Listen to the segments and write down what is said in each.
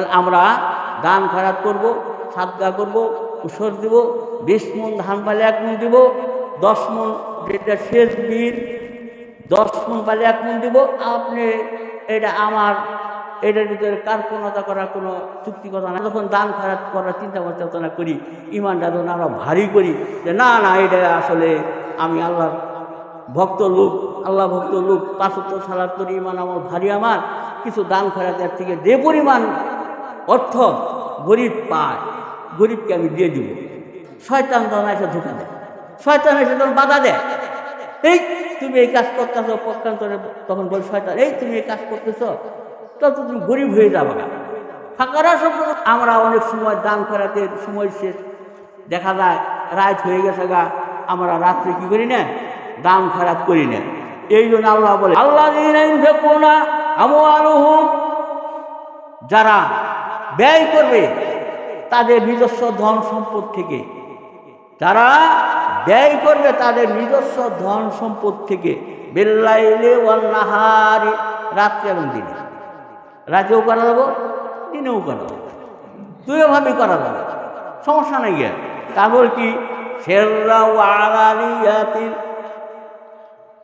তাহলে আমরা দান খরাত করব, সাদগা করব উসর দিব, বিশ মন ধান পালে এক মন দিব, দশ মন যেটা শেষ বীর দশ মন পালে এক মন দিব। আপনি এটা আমার, এটার ভিতরে কার্পণতা করার কোনো চুক্তি কথা না যখন দান খারাপ করার চিন্তা চেতনা করি, ইমানটা যখন আমরা ভারী করি, যে না না, এটা আসলে আমি আল্লাহর ভক্ত লোক, আল্লাহ ভক্ত লোক পাঁচত্ব সালাদ করি ইমান আমার ভারী আমার, কিছু দান খরাতের থেকে যে পরিমাণ অর্থ গরিব পায়, গরিবকে আমি দিয়ে দিব। শয়তান তখন এসে ধোকা দেয়, শয়তান এসে তখন বাধা দেয়, এই তুমি এই কাজ করতেছো, পক্ষান্তরে তখন বল, শয়তান, এই তুমি এই কাজ করতেছো তত তুমি গরিব হয়ে যাবে না ফাঁকারা সব আমরা অনেক সময় দান করাতে সময় শেষ। দেখা যায়, রাত হয়ে গেছে গা, আমরা রাত্রে কি করি না দাম খারাপ করি না। এই জন্য আল্লাহ বলে আল্লাহ যারা ব্যয় করবে তাদের নিজস্ব ধন সম্পদ থেকে। তারা ব্যয় করবে তাদের নিজস্ব ধন সম্পদ থেকে। বেল্লাইলে নাহারে রাত্রে এবং দিনে। রাতেও করা যাব, দিনেও করা যাব। দুইভাবে করা যাবে। সমস্যা নেই গিয়ে তারপর কি?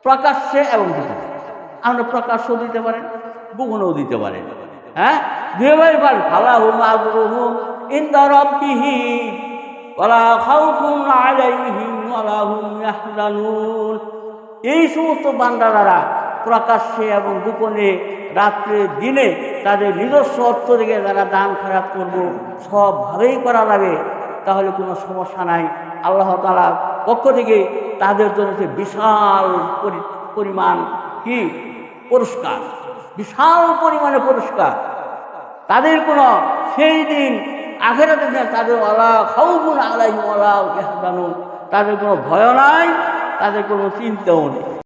প্রকাশ্যে এবং গোপনে আমরা প্রকাশ্যও দিতে পারেন, গোপনেও দিতে পারেন। হ্যাঁ? দুইভাবে পারেন ফালা হুম ওয়ালা খাউফুন আলাইহিম হুম ইয়াহজানুন। এই সমস্ত বান্দারা প্রকাশ্যে এবং গোপনে রাত্রে, দিনে তাদের নিজস্ব অর্থ থেকে যারা দান খারাপ করব, সবভাবেই করা যাবে, তাহলে কোনো সমস্যা নাই। আল্লাহ তালার পক্ষ থেকে তাদের জন্য বিশাল পরি- পরিমাণ কি? পুরস্কার। বিশাল পরিমাণে পুরস্কার। তাদের কোনো সেই দিন আখেরাতে তাদের আলা খাউবুন আলাই অলা তাদের কোনো ভয় নাই, তাদের কোনো চিন্তাও নেই।